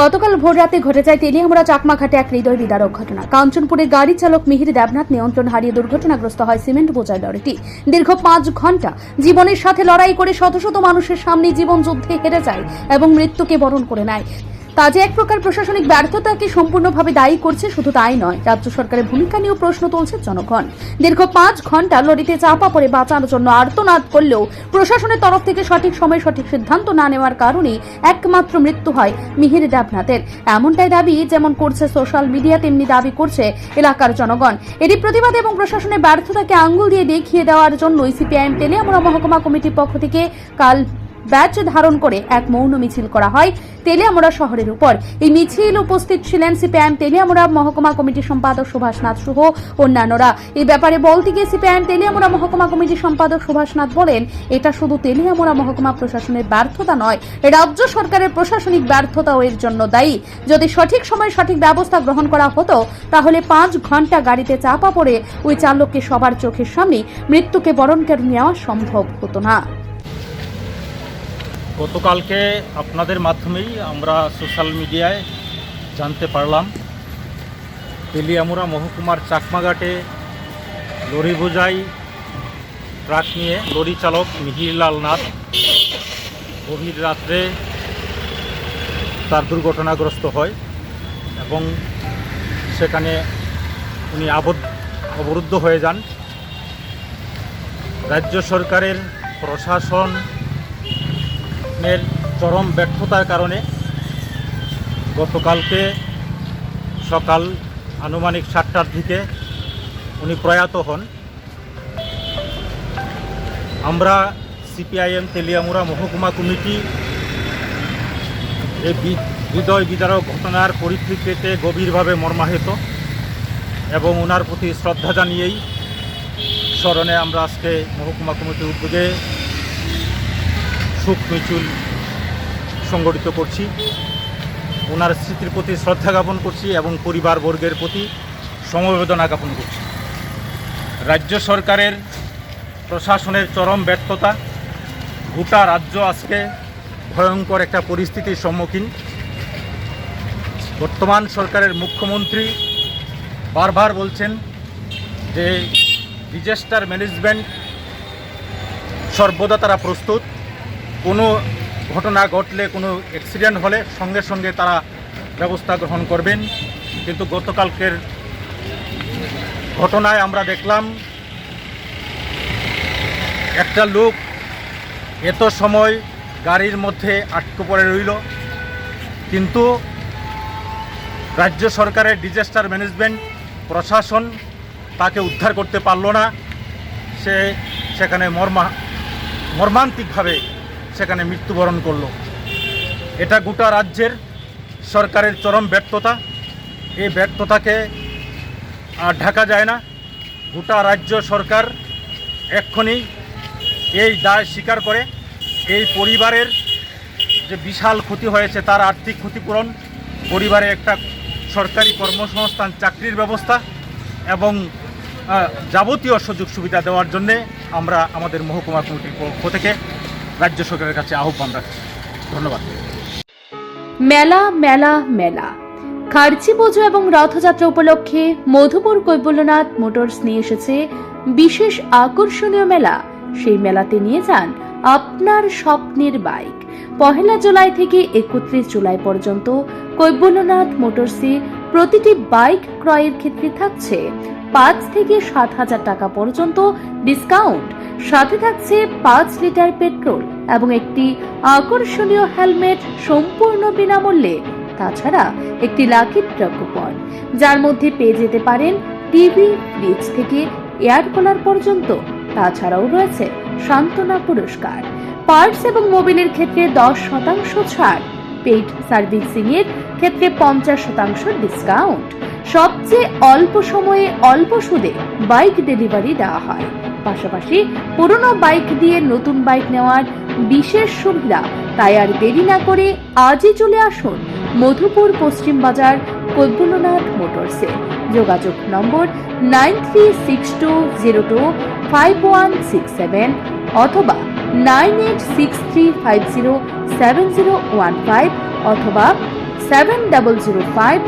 গতকাল ভোর রাতে ঘটে যায় তেলিয়ামরা চাকমাঘাটে এক হৃদয় বিদারক ঘটনা। কাঞ্চনপুরের গাড়ি চালক মিহির দেবনাথ নিয়ন্ত্রণ হারিয়ে দুর্ঘটনাগ্রস্ত হয় সিমেন্ট বোঝাই লরিটি। দীর্ঘ পাঁচ ঘণ্টা জীবনের সাথে লড়াই করে শত শত মানুষের সামনে জীবন যুদ্ধে হেরে যায় এবং মৃত্যুকে বরণ করে নেয়। যে এক প্রকার প্রশাসনিক ব্যর্থতাকে সম্পূর্ণভাবে দায়ী করছে শুধু তাই নয়, রাজ্য সরকারের ভূমিকা নিয়েও প্রশ্ন তুলছে জনগণ। দীর্ঘ পাঁচ ঘণ্টা লরিতে চাপা পড়ে বাঁচানোর জন্য আর্তনাদ করলেও প্রশাসনের তরফ থেকে সঠিক সময়ে সঠিক সিদ্ধান্ত না নেওয়ার কারণেই একমাত্র মৃত্যু হয় মিহির দেবনাথের। এমনটাই দাবি যেমন করছে সোশ্যাল মিডিয়া, তেমনি দাবি করছে এলাকার জনগণ। এরই প্রতিবাদ এবং প্রশাসনের ব্যর্থতাকে আঙ্গুল দিয়ে দেখিয়ে দেওয়ার জন্য সিপিআইএম তেলিয়ামুড়া মহকুমা কমিটির পক্ষ থেকে কাল ব্যাচ ধারণ করে এক মৌন মিছিল করা হয় তেলিয়ামুড়া শহরের উপর। এই মিছিল উপস্থিত ছিলেন সিপিআইএম তেলিয়ামুড়া মহকুমা কমিটির সম্পাদক সুভাষনাথ সহ অন্যান্যরা। এই ব্যাপারে বলতে গিয়ে সিপিআইএম তেলিয়ামুড়া মহকুমা কমিটির সম্পাদক সুভাষনাথ বলেন, এটা শুধু তেলিয়ামুড়া মহকুমা প্রশাসনের ব্যর্থতা নয়, রাজ্য সরকারের প্রশাসনিক ব্যর্থতাও এর জন্য দায়ী। যদি সঠিক সময়ে সঠিক ব্যবস্থা গ্রহণ করা হতো, তাহলে পাঁচ ঘণ্টা গাড়িতে চাপা পড়ে ওই চালককে সবার চোখের সামনে মৃত্যুকে বরণ করে নেওয়া সম্ভব হতো না। গতকালকে আপনাদের মাধ্যমেই আমরা সোশ্যাল মিডিয়ায় জানতে পারলাম। তেলিয়ামুড়া মহকুমার চাকমাঘাটে লরি বোঝাই ট্রাক নিয়ে লরি চালক মিহিরলাল নাথ গভীর রাত্রে তার দুর্ঘটনাগ্রস্ত হয় এবং সেখানে উনি আবদ্ধ, অবরুদ্ধ হয়ে যান। রাজ্য সরকারের প্রশাসন এর চরম ব্যর্থতার কারণে গতকালকে সকাল আনুমানিক সাতটার দিকে উনি প্রয়াত হন। আমরা সিপিআইএম তেলিয়ামুড়া মহকুমা কমিটি এই হৃদয় বিদারক ঘটনার পরিপ্রেক্ষিতে গভীরভাবে মর্মাহত এবং ওনার প্রতি শ্রদ্ধা জানিয়েই স্মরণে আমরা আজকে মহকুমা কমিটির উদ্যোগে শোক মিছিল সংগঠিত করছি। ওনার স্মৃতির প্রতি শ্রদ্ধা জ্ঞাপন করছি এবং পরিবারবর্গের প্রতি সমবেদনা জ্ঞাপন করছি। রাজ্য সরকারের প্রশাসনের চরম ব্যর্থতা, গোটা রাজ্য আজকে ভয়ঙ্কর একটা পরিস্থিতির সম্মুখীন। বর্তমান সরকারের মুখ্যমন্ত্রী বারবার বলছেন যে ডিজাস্টার ম্যানেজমেন্ট সর্বদা তারা প্রস্তুত। কোনো ঘটনা ঘটলে, কোনো অ্যাক্সিডেন্ট হলে সঙ্গে সঙ্গে তারা ব্যবস্থা গ্রহণ করবেন। কিন্তু গতকালকের ঘটনায় আমরা দেখলাম, একটা লোক এত সময় গাড়ির মধ্যে আটকে পড়ে রইল। কিন্তু রাজ্য সরকারের ডিজাস্টার ম্যানেজমেন্ট প্রশাসন তাকে উদ্ধার করতে পারল না। সে সেখানে মর্মা, মর্মান্তিকভাবে সেখানে মৃত্যুবরণ করল। এটা গোটা রাজ্যের সরকারের চরম ব্যর্থতা। এই ব্যর্থতাকে আর ঢাকা যায় না। গোটা রাজ্য সরকার এক্ষুনি এই দায় স্বীকার করে। এই পরিবারের যে বিশাল ক্ষতি হয়েছে, তার আর্থিক ক্ষতিপূরণ, পরিবারে একটা সরকারি কর্মসংস্থান, চাকরির ব্যবস্থা এবং যাবতীয় সুযোগ সুবিধা দেওয়ার জন্যে আমরা আমাদের মহকুমা কমিটির পক্ষ থেকে রাজ্য সরকারের কাছে আহ্বান রাখছি। ধন্যবাদ। মেলা মেলা মেলা। খার্চি পুজো এবং রথযাত্রা উপলক্ষে মধুপুর কৈবল্যনাথ মোটরস নিয়ে এসেছে বিশেষ আকর্ষণীয় মেলা। সেই মেলাতে নিয়ে যান আপনার স্বপ্নের বাইক। পহেলা জুলাই থেকে একত্রিশ জুলাই পর্যন্ত কৈবল্যনাথ মোটরসে প্রতিটি বাইক ক্রয়ের ক্ষেত্রে থাকছে পাঁচ থেকে সাত হাজার টাকা পর্যন্ত ডিসকাউন্ট সাথে থাকছে পাঁচ লিটার পেট্রোল এবং একটি আকর্ষণীয় হেলমেট সম্পূর্ণ বিনামূল্যে, তাছাড়া একটি লাকি ড্র কুপন যার মধ্যে পেয়ে যেতে পারেন টিভি ফ্রিজ থেকে এয়ার কুলার পর্যন্ত। তাছাড়াও রয়েছে সান্ত্বনা পুরস্কার। পার্টস এবং মোবিলের ক্ষেত্রে দশ শতাংশ ছাড়। পেইড সার্ভিসিং এর ক্ষেত্রে পঞ্চাশ শতাংশ ডিসকাউন্ট সবচেয়ে অল্প সময়ে অল্প সুদে বাইক ডেলিভারি দেওয়া হয়। পাশাপাশি পুরনো বাইক দিয়ে নতুন বাইক নেওয়ার বিশেষ সুবিধা, তাই আর দেরি না করে আজই চলে আসুন মধুপুর পশ্চিম বাজার কৈবল্যনাথ মোটরসে যোগাযোগ number nine three six two zero two five one six seven অথবা nine eight six three five zero seven zero one five অথবা seven double zero five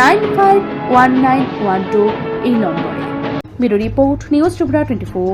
nine five one nine one two এই নম্বরে। Bureau report news টুবরা twenty four